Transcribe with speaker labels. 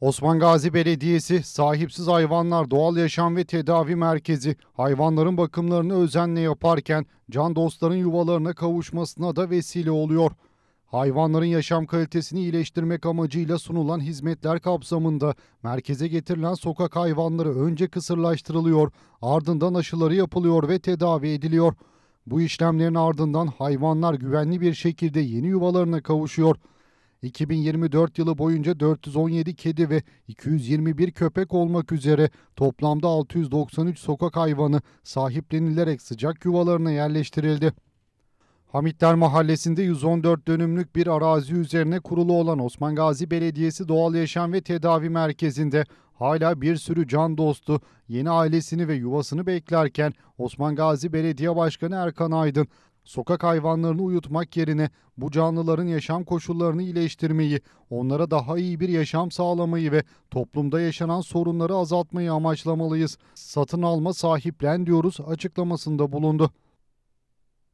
Speaker 1: Osman Gazi Belediyesi sahipsiz hayvanlar doğal yaşam ve tedavi merkezi hayvanların bakımlarını özenle yaparken can dostların yuvalarına kavuşmasına da vesile oluyor. Hayvanların yaşam kalitesini iyileştirmek amacıyla sunulan hizmetler kapsamında merkeze getirilen sokak hayvanları önce kısırlaştırılıyor, ardından aşıları yapılıyor ve tedavi ediliyor. Bu işlemlerin ardından hayvanlar güvenli bir şekilde yeni yuvalarına kavuşuyor. 2024 yılı boyunca 417 kedi ve 221 köpek olmak üzere toplamda 693 sokak hayvanı sahiplenilerek sıcak yuvalarına yerleştirildi. Hamitler Mahallesi'nde 114 dönümlük bir arazi üzerine kurulu olan Osman Gazi Belediyesi Doğal Yaşam ve Tedavi Merkezi'nde hala bir sürü can dostu yeni ailesini ve yuvasını beklerken Osman Gazi Belediye Başkanı Erkan Aydın sokak hayvanlarını uyutmak yerine bu canlıların yaşam koşullarını iyileştirmeyi, onlara daha iyi bir yaşam sağlamayı ve toplumda yaşanan sorunları azaltmayı amaçlamalıyız. Satın alma sahiplen diyoruz açıklamasında bulundu.